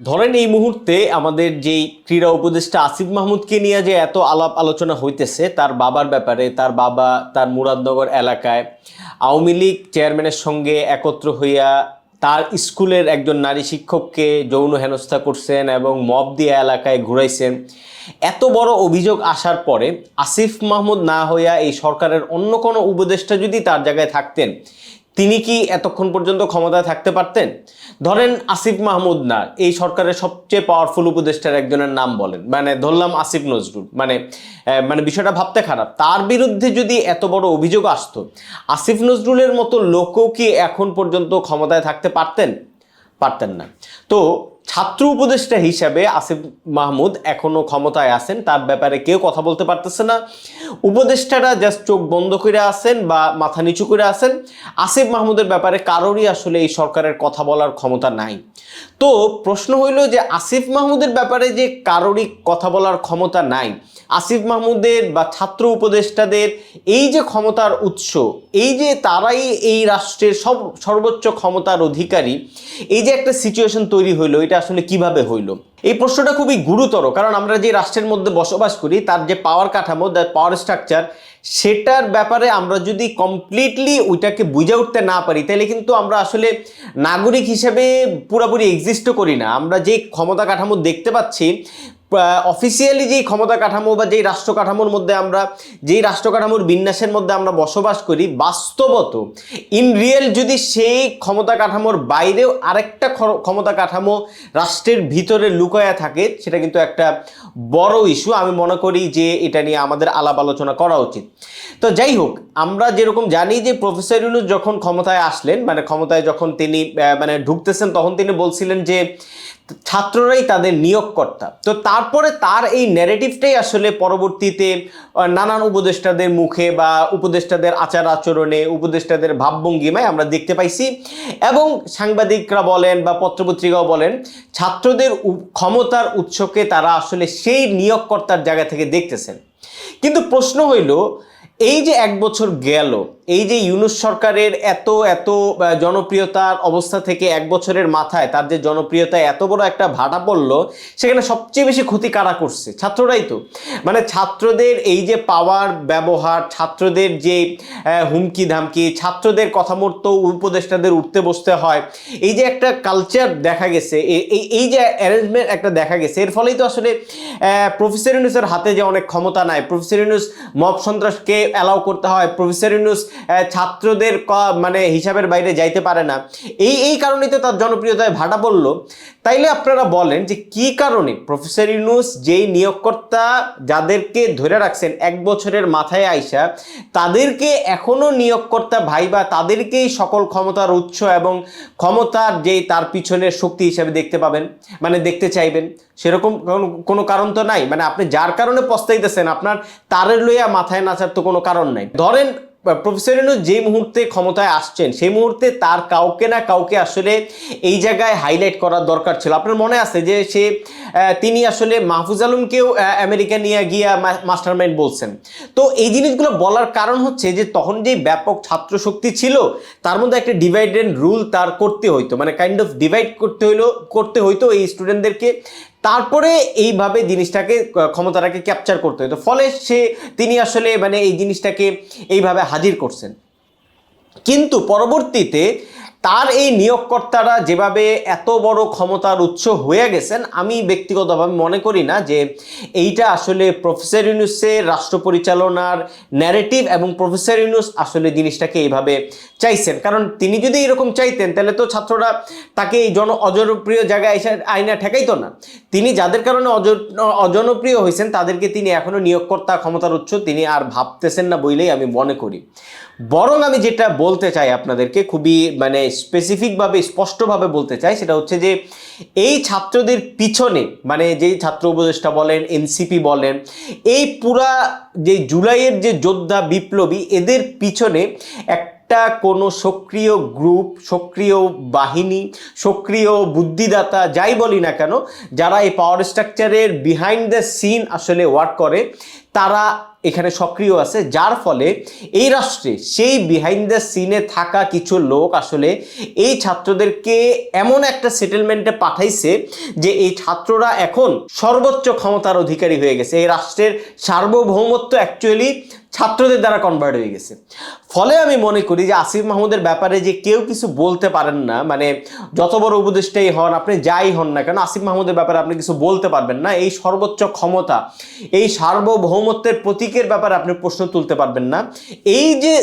ধরেন এই মুহূর্তে আমাদের যেই ক্রীড়া উপদেষ্টা আসিফ মাহমুদকে নিয়ে যে এত আলাপ আলোচনা হইতেছে, তার বাবার ব্যাপারে, তার বাবা, তার মুরাদনগর এলাকায় আওয়ামী লীগ চেয়ারম্যানের সঙ্গে একত্র হইয়া তার স্কুলের একজন নারী শিক্ষককে যৌন হেনস্থা করছেন এবং মব দিয়ে এলাকায় ঘুরাইছেন। এত বড় অভিযোগ আসার পরে আসিফ মাহমুদ না হইয়া এই সরকারের অন্য কোনো উপদেষ্টা যদি তার জায়গায় থাকতেন তিনি কি এতক্ষণ পর্যন্ত ক্ষমতায় থাকতে পারতেন? ধরেন আসিফ মাহমুদ না, এই সরকারের সবচেয়ে পাওয়ারফুল উপদেষ্টার একজনের নাম বলেন। মানে ধরলাম আসিফ নজরুল। মানে মানে বিষয়টা ভাবতে খারাপ। তার বিরুদ্ধে যদি এত বড় অভিযোগ আসতো, আসিফ নজরুলের মতো লোকও কি এখন পর্যন্ত ক্ষমতায় থাকতে পারতেন? পারতেন না। তো ছাত্র উপদেষ্টা হিসাবে আসিফ মাহমুদ এখনও ক্ষমতায় আছেন, তার ব্যাপারে কেউ কথা বলতে পারতেছে না। উপদেষ্টারা জাস্ট চোখ বন্ধ করে আছেন বা মাথা নিচু করে আছেন। আসিফ মাহমুদের ব্যাপারে কারোরই আসলে এই সরকারের কথা বলার ক্ষমতা নাই। তো প্রশ্ন হইল যে আসিফ মাহমুদের ব্যাপারে যে কারোরই কথা বলার ক্ষমতা নাই, আসিফ মাহমুদের বা ছাত্র উপদেষ্টাদের এই যে ক্ষমতার উৎস, এই যে তারাই এই রাষ্ট্রের সব সর্বোচ্চ ক্ষমতার অধিকারী, এই যে একটা সিচুয়েশন তৈরি হইল, এটা আসলে কীভাবে হইল? এই প্রশ্নটা খুবই গুরুতর, কারণ আমরা যে রাষ্ট্রের মধ্যে বসবাস করি, তার যে পাওয়ার কাঠামো দ্য পাওয়ার স্ট্রাকচার সেটার ব্যাপারে আমরা যদি কমপ্লিটলি ওইটাকে বুঝে উঠতে না পারি, তাহলে কিন্তু আমরা আসলে নাগরিক হিসেবে পুরোপুরি এক্সিস্টও করি না। আমরা যে ক্ষমতা কাঠামো দেখতে পাচ্ছি অফিসিয়ালি যেই ক্ষমতা কাঠামো বা যেই রাষ্ট্র কাঠামোর মধ্যে আমরা, যেই রাষ্ট্র কাঠামোর বিন্যাসের মধ্যে আমরা বসবাস করি, বাস্তবত ইন রিয়েল যদি সেই ক্ষমতা কাঠামোর বাইরেও আরেকটা ক্ষমতা কাঠামো রাষ্ট্রের ভিতরে লুকায়া থাকে, সেটা কিন্তু একটা বড় ইস্যু আমি মনে করি যে এটা নিয়ে আমাদের আলাপ আলোচনা করা উচিত। তো যাই হোক, আমরা যেরকম জানি যে প্রফেসর ইউনুস যখন ক্ষমতায় আসলেন মানে ক্ষমতায় যখন তিনি মানে ঢুকতেছেন, তখন তিনি বলছিলেন যে ছাত্ররাই তাদের নিয়োগকর্তা। তো তারপরে তার এই ন্যারেটিভটাই আসলে পরবর্তীতে নানান উপদেষ্টাদের মুখে বা উপদেষ্টাদের আচার আচরণে, উপদেষ্টাদের ভাবভঙ্গিমায় আমরা দেখতে পাইছি। এবং সাংবাদিকরা বলেন বা পত্রপত্রিকাও বলেন, ছাত্রদের ক্ষমতার উৎসকে তারা আসলে সেই নিয়োগকর্তার জায়গা থেকে দেখতেছেন। কিন্তু প্রশ্ন হইল, এই যে এক বছর গেল এই যে ইউনুস সরকারের এত এত জনপ্রিয়তার অবস্থা থেকে এক বছরের মাথায় তার যে জনপ্রিয়তা এত বড় একটা ভাটা পড়ল, সেখানে সবচেয়ে বেশি ক্ষতি কারা করছে? ছাত্ররাই তো। মানে ছাত্রদের এই যে পাওয়ার ব্যবহার, ছাত্রদের যে হুমকি ধামকি ছাত্রদের কথা মতো উপদেষ্টাদের উঠতে বসতে হয়, এই যে একটা কালচার দেখা গেছে এই এই যে অ্যারেঞ্জমেন্ট একটা দেখা গেছে, এর ফলেই তো আসলে প্রফেসর ইউনুসের হাতে যে অনেক ক্ষমতা নাই প্রফেসর ইউনুস মব সন্ত্রাসকে অ্যালাউ করতে হয় প্রফেসর ইউনুস ছাত্রদের মানে হিসাবের বাইরে যাইতে পারে না। এই এই কারণেই তো তার জনপ্রিয়তায় ভাটা বলল তাইলে আপনারা বলেন যে কি কারণে প্রফেসর ইউনুস যেই নিয়োগকর্তা যাদেরকে ধরে রাখছেন এক বছরের মাথায় আইসা, তাদেরকে এখনও নিয়োগকর্তা ভাইবা তাদেরকেই সকল ক্ষমতার উৎস এবং ক্ষমতার যেই তার পিছনের শক্তি হিসাবে দেখতে পাবেন মানে দেখতে চাইবেন, সেরকম কোনো কারণ তো নাই? মানে আপনি যার কারণে পস্তাইতেছেন, আপনার তারের লইয়া মাথায় নাচার তো কোনো কারণ নাই। ধরেন প্রফেসর ইউনুস যে মুহূর্তে ক্ষমতায় আসছেন, সেই মুহূর্তে তার কাউকে না কাউকে আসলে এই জায়গায় হাইলাইট করার দরকার ছিল। আপনার মনে আছে যে সে তিনি আসলে মাহফুজ আলমকেও আমেরিকা নিয়ে গিয়া মাস্টার মাইন্ড বলছেন। তো এই জিনিসগুলো বলার কারণ হচ্ছে যে তখন যে ব্যাপক ছাত্র শক্তি ছিল, তার মধ্যে একটা ডিভাইড রুল তার করতে হইতো। মানে কাইন্ড অফ ডিভাইড করতে হইল, করতে হইতো এই স্টুডেন্টদেরকে তারপরে এইভাবে জিনিসটাকে ক্ষমতাটাকে ক্যাপচার করতে হতো। ফলে সে, তিনি আসলে মানে এই জিনিসটাকে এইভাবে হাজির করছেন। কিন্তু পরবর্তীতে তার এই নিয়োগকর্তারা যেভাবে এত বড় ক্ষমতার উৎস হয়ে গেছেন, আমি ব্যক্তিগতভাবে মনে করি না যে এইটা আসলে প্রফেসর ইউনুসের রাষ্ট্র পরিচালনার ন্যারেটিভ এবং প্রফেসর ইউনুস আসলে জিনিসটাকে এইভাবে চাইছেন। কারণ তিনি যদি এরকম চাইতেন, তাহলে তো ছাত্ররা তাকে এই জন অজনপ্রিয় জায়গায় এসে আইনা ঠেকাইতো না। তিনি যাদের কারণে অজ- অজনপ্রিয় হয়েছেন, তাদেরকে তিনি এখনও নিয়োগকর্তা ক্ষমতার উৎস তিনি আর ভাবতেছেন না বইলেই আমি মনে করি। বরং আমি যেটা বলতে চাই আপনাদেরকে, খুবই মানে স্পেসিফিকভাবে স্পষ্টভাবে বলতে চাই, সেটা হচ্ছে যে এই ছাত্রদের পিছনে মানে যেই ছাত্র উপদেষ্টা বলেন, এনসিপি বলেন, এই পুরা যে জুলাইয়ের যে যোদ্ধা বিপ্লবী, এদের পিছনে একটা কোনো সক্রিয় গ্রুপ, সক্রিয় বাহিনী, সক্রিয় বুদ্ধিদাতা, যাই বলি না কেন, যারা এই পাওয়ার স্ট্রাকচারের বিহাইন্ড দ্য সিন আসলে ওয়ার্ক করে, তারা এখানে সক্রিয় আছে, যার ফলে এই রাষ্ট্রে, সেই বিহাইন্ড দ্য সিনে থাকা কিছু লোক আসলে এই ছাত্রদেরকে এমন একটা সেটেলমেন্টে পাঠাইছে যে এই ছাত্ররা এখন সর্বোচ্চ ক্ষমতার অধিকারী হয়ে গেছে। এই রাষ্ট্রের সার্বভৌমত্ব অ্যাকচুয়ালি ছাত্রদের দ্বারা কনভার্ট হয়ে গেছে। ফলে আমি মনে করি যে আসিফ মাহমুদের ব্যাপারে যে কেউ কিছু বলতে পারেন না মানে যত বড় উপদেষ্টাই হন, আপনি যাই হন না কেন, আসিফ মাহমুদের ব্যাপারে আপনি কিছু বলতে পারবেন না। এই সর্বোচ্চ ক্ষমতা, এই সার্বভৌমত্বের প্রতীকের ব্যাপারে আপনি প্রশ্ন তুলতে পারবেন না। এই যে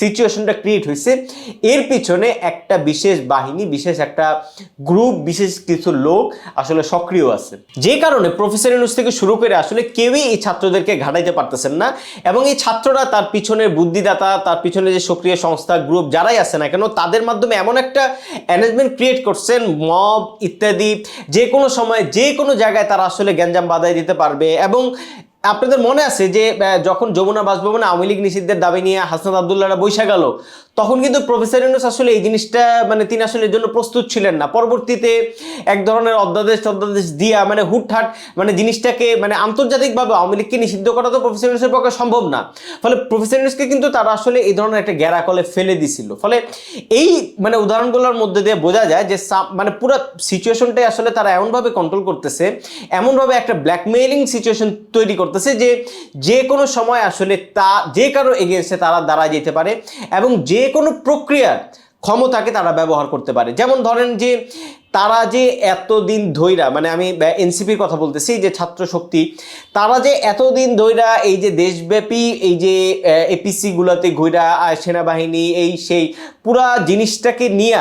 সিচুয়েশনটা ক্রিয়েট হয়েছে এর পিছনে একটা বিশেষ বাহিনী, বিশেষ একটা গ্রুপ বিশেষ কিছু লোক আসলে সক্রিয় আছে। যে কারণে প্রফেসর ইউনুস থেকে শুরু করে আসলে কেউই এই ছাত্রদেরকে ঘাটাইতে পারতেছেন না এবং এই ছাত্ররা তার পিছনের বুদ্ধিদাতা, তার পিছনে যে সক্রিয় সংস্থা গ্রুপ যারাই আছে না কেন, তাদের মাধ্যমে এমন একটা অ্যারেঞ্জমেন্ট ক্রিয়েট করছেন মব ইত্যাদি, যে কোনো সময় যে কোনো জায়গায় তারা আসলে গ্যাঞ্জাম বাধাই দিতে পারবে এবং আপনাদের মনে আছে যে যখন যমুনা বাসভবনে আওয়ামী লীগ নিষিদ্ধের দাবি নিয়ে হাসনাত আবদুল্লাহরা বৈশা গেল তখন কিন্তু প্রফেসর ইউনুস আসলে এই জিনিসটা মানে তিনি আসলে এর জন্য প্রস্তুত ছিলেন না। পরবর্তীতে এক ধরনের অধ্যাদেশ অধ্যাদেশ দিয়া মানে হুটহাট মানে জিনিসটাকে মানে আন্তর্জাতিকভাবে আওয়ামী লীগকে নিষিদ্ধ করা তো প্রফেসর ইউনুসের পক্ষে সম্ভব না। ফলে প্রফেসর ইউনুসকে কিন্তু তারা আসলে এই ধরনের একটা গ্যারা কলে ফেলে দিছিল। ফলে এই মানে উদাহরণগুলোর মধ্যে দিয়ে বোঝা যায় যে মানে পুরো সিচুয়েশনটাই আসলে তারা এমনভাবে কন্ট্রোল করতেছে, এমনভাবে একটা ব্ল্যাকমেইলিং সিচুয়েশন তৈরি করতেছে যে যে কোনো সময় আসলে তা, যে কারও এগেনস্টে তারা দাঁড়া যেতে পারে এবং যে কোনো প্রক্রিয়ার ক্ষমতাকে তারা ব্যবহার করতে পারে। যেমন ধরেন যে, তারা যে এতদিন ধৈরা মানে আমি এনসিপির কথা বলতেছি, যে ছাত্র শক্তি, তারা যে এতদিন ধৈরা এই যে দেশব্যাপী এই যে এপিসিগুলোতে ঘুরা সেনাবাহিনী, এই সেই, পুরা জিনিসটাকে নিয়ে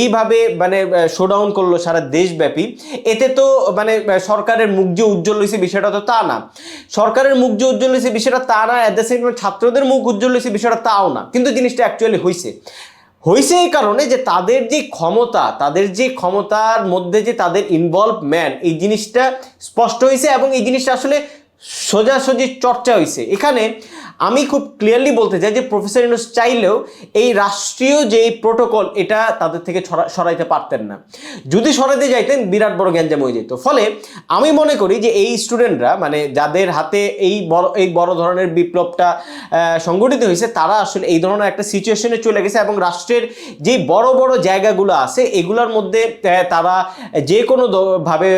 এইভাবে মানে শোডাউন করল সারা দেশব্যাপী। এতে তো মানে সরকারের মুখ যে উজ্জ্বল হয়েছে বিষয়টা তো তা না। সরকারের মুখ যে উজ্জ্বল হয়েছে বিষয়টা তা না অ্যাট দ্য সেম ছাত্রদের মুখ উজ্জ্বল হয়েছে বিষয়টা তাও না। কিন্তু জিনিসটা অ্যাকচুয়ালি হয়েছে হয়েছে এই কারণে যে তাদের যে ক্ষমতা, তাদের যে ক্ষমতার মধ্যে যে তাদের ইনভলভমেন্ট এই জিনিসটা স্পষ্ট হয়েছে এবং এই জিনিসটা আসলে সোজাসুজি চর্চা হয়েছে এখানে আমি খুব ক্লিয়ারলি বলতে চাই যে প্রফেসর ইউনুস চাইলেও এই রাষ্ট্রীয় যে প্রোটোকল এটা তাদের থেকে সরাইতে পারতেন না। যদি সরাইতে যাইতেন, বিরাট বড় গ্যাঞ্জাম হয়ে যেত। ফলে আমি মনে করি যে এই স্টুডেন্টরা মানে যাদের হাতে এই বড় এই বড় ধরনের বিপ্লবটা সংগঠিত হয়েছে, তারা আসলে এই ধরনের একটা সিচুয়েশনে চলে গেছে এবং রাষ্ট্রের যে বড় বড় জায়গাগুলো আছে, এগুলোর মধ্যে তারা যে কোনো ভাবে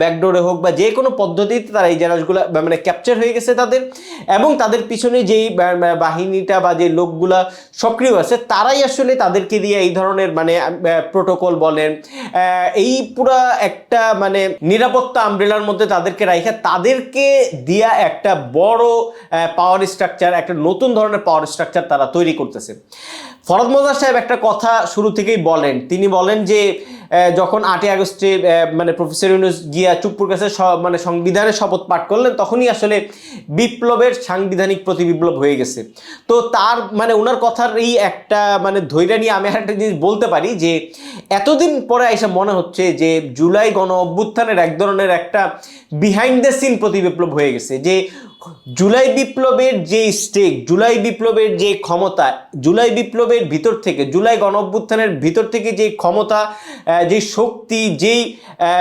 ব্যাকডোরে হোক বা যে কোনো পদ্ধতিতে তারা এই জিনিসগুলো মানে ক্যাপচার হয়ে গেছে তাদের এবং তাদের পিছনে যেই বাহিনীটা বা যে লোকগুলা সক্রিয় আছে, তারাই আসলে তাদেরকে দিয়ে এই ধরনের মানে প্রোটোকল বলেন এই পুরা একটা মানে নিরাপত্তা আমব্রেলার মধ্যে তাদেরকে রাখা তাদেরকে দিয়া একটা বড় পাওয়ার স্ট্রাকচার একটা নতুন ধরনের পাওয়ার স্ট্রাকচার তারা তৈরি করতেছে। ফরদ মোজার সাহেব একটা কথা শুরু থেকেই বলেন, তিনি বলেন যে যখন আটই আগস্টে মানে প্রফেসর ইউনুস গিয়া চুপ্পুর কাছে মানে সংবিধানের শপথ পাঠ করলেন, তখনই আসলে বিপ্লবের সাংবিধানিক প্রতিবিপ্লব হয়ে গেছে। তো তার মানে ওনার কথার এই একটা মানে ধৈর্য নিয়ে আমি আর একটা জিনিস বলতে পারি যে, এতদিন পরে এসে মনে হচ্ছে যে জুলাই গণ অভ্যুত্থানের এক ধরনের একটা বিহাইন্ড দ্য সিন প্রতিবিপ্লব হয়ে গেছে। যে জুলাই বিপ্লবের যে স্টেক, জুলাই বিপ্লবের যে ক্ষমতা, জুলাই বিপ্লবের ভিতর থেকে, জুলাই গণ অভ্যুত্থানের ভিতর থেকে যে ক্ষমতা যে শক্তি, যেই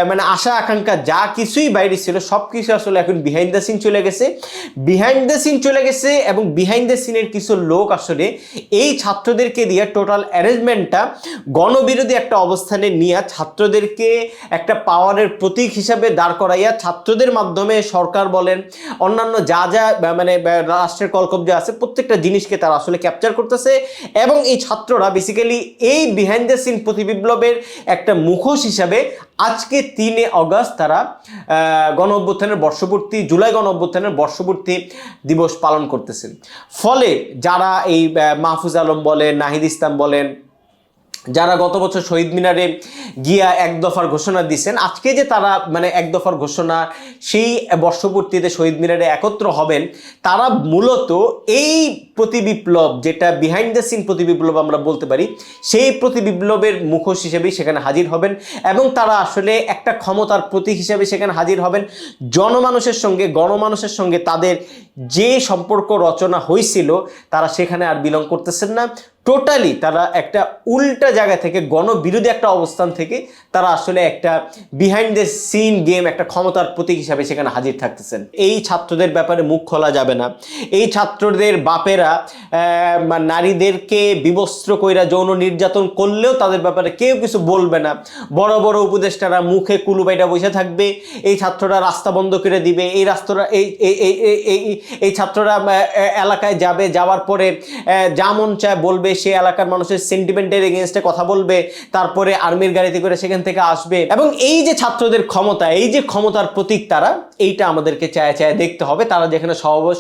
মানে আশা, আকাঙ্ক্ষা, যা কিছুই বাইরে ছিল সব কিছু আসলে এখন বিহাইন্ড দ্য সিন চলে গেছে। বিহাইন্ড দ্য সিন চলে গেছে এবং বিহাইন্ড দ্য সিনের কিছু লোক আসলে এই ছাত্রদেরকে দিয়ে টোটাল অ্যারেঞ্জমেন্টটা গণবিরোধী একটা অবস্থানে নিয়ে ছাত্রদেরকে একটা পাওয়ারের প্রতীক হিসাবে দাঁড় করাইয়া ছাত্রদের মাধ্যমে সরকার বলেন, অন্যান্য যা যা মানে রাষ্ট্রের কলকব্জা আছে, প্রত্যেকটা জিনিসকে তারা আসলে ক্যাপচার করতেছে। এবং এই ছাত্ররা বেসিক্যালি এই বিহাইন্ড দ্য সিন প্রতিবিপ্লবের একটা মুখোশ হিসাবে আজকে তিনে অগস্ট তারা গণ অভ্যুত্থানের বর্ষপূর্তি, জুলাই গণ অভ্যুত্থানের বর্ষপূর্তি দিবস পালন করতেছেন। ফলে যারা এই মাহফুজ আলম বলেন, নাহিদ ইসলাম বলেন যারা গত বছর শহীদ মিনারে গিয়া এক দফার ঘোষণা দিচ্ছেন আজকে যে তারা মানে এক দফার ঘোষণা, সেই বর্ষপূর্তিতে শহীদ মিনারে একত্র হবেন, তারা মূলত এই প্রতিবিপ্লব যেটা বিহাইন্ড দ্য সিন প্রতিবিপ্লব আমরা বলতে পারি, সেই প্রতিবিপ্লবের মুখোশ হিসেবেই সেখানে হাজির হবেন এবং তারা আসলে একটা ক্ষমতার প্রতীক হিসেবে সেখানে হাজির হবেন। জনমানুষের সঙ্গে, গণমানুষের সঙ্গে তাদের যে সম্পর্ক রচনা হয়েছিল, তারা সেখানে আর বিলং করতেছেন না। টোটালি তারা একটা উল্টা জায়গা থেকে গণবিরোধী একটা অবস্থান থেকে তারা আসলে একটা বিহাইন্ড দ্য সিন গেম একটা ক্ষমতার প্রতীক হিসাবে সেখানে হাজির থাকতেছেন। এই ছাত্রদের ব্যাপারে মুখ খোলা যাবে না। এই ছাত্রদের বাপেরা নারীদেরকে বিবস্ত্র কইরা যৌন নির্যাতন করলেও তাদের ব্যাপারে কেউ কিছু বলবে না। বড় বড় উপদেষ্টারা মুখে কুলুবাইটা বসে থাকবে। এই ছাত্ররা রাস্তা বন্ধ করে দিবে। এই রাস্তারা এই এই এই ছাত্ররা এলাকায় যাবে। যাওয়ার পরে যা মন চায় বলবে সে এলাকার মানুষের সেন্টিমেন্টের এগেনস্টে কথা বলবে, তারপরে আর্মির গাড়িতে করে সেখান থেকে আসবে এবং এই যে ছাত্রদের ক্ষমতা, এই যে ক্ষমতার প্রতীক তারা, এইটা আমাদেরকে চায় চায় দেখতে হবে। তারা যেখানে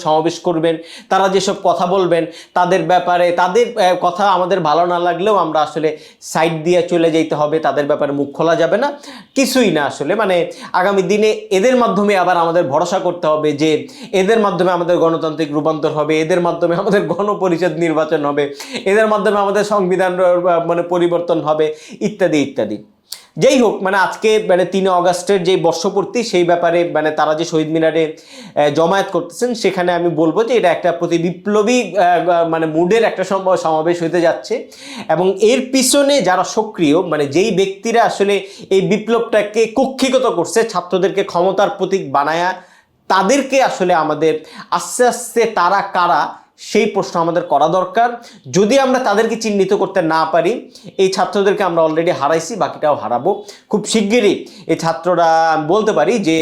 সমাবেশ করবেন, তারা যেসব কথা বলবেন, তাদের ব্যাপারে, তাদের কথা আমাদের ভালো না লাগলেও আমরা আসলে সাইড দিয়ে চলে যেতে হবে, তাদের ব্যাপারে মুখ খোলা যাবে না। কিছুই না আসলে। মানে আগামী দিনে এদের মাধ্যমে আবার আমাদের ভরসা করতে হবে যে এদের মাধ্যমে আমাদের গণতান্ত্রিক রূপান্তর হবে, এদের মাধ্যমে আমাদের গণপরিষদ নির্বাচন হবে, এদের মাধ্যমে আমাদের সংবিধান মানে পরিবর্তন হবে, ইত্যাদি ইত্যাদি। যেই হোক মানে আজকে মানে তিন অগাস্টের যে বর্ষপূর্তি, সেই ব্যাপারে মানে তারা যে শহীদ মিনারে জমায়েত করতেছেন, সেখানে আমি বলব যে এটা একটা প্রতি বিপ্লবী মানে মুডের একটা সম- সমাবেশ হতে যাচ্ছে। এবং এর পিছনে যারা সক্রিয় মানে যেই ব্যক্তিরা আসলে এই বিপ্লবটাকে কক্ষিগত করছে, ছাত্রদেরকে ক্ষমতার প্রতীক বানায়া, তাদেরকে আসলে আমাদের আস্তে আস্তে তারা কারা সেই প্রশ্ন আমাদের করা দরকার। যদি আমরা তাদেরকে চিহ্নিত করতে না পারি, এই ছাত্রদেরকে আমরা অলরেডি হারাইছি, বাকিটাও হারাবো। খুব শিগগিরই এই ছাত্ররা বলতে পারি যে,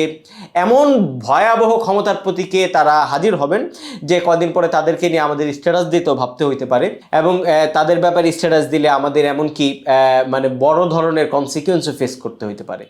এমন ভয়াবহ ক্ষমতার প্রতীকে তারা হাজির হবেন যে, কদিন পরে তাদেরকে নিয়ে আমাদের স্ট্যাটাস দিতেও ভাবতে হইতে পারে এবং তাদের ব্যাপারে স্ট্যাটাস দিলে আমাদের এমনকি মানে বড় ধরনের কনসিকুয়েন্সও ফেস করতে হইতে পারে।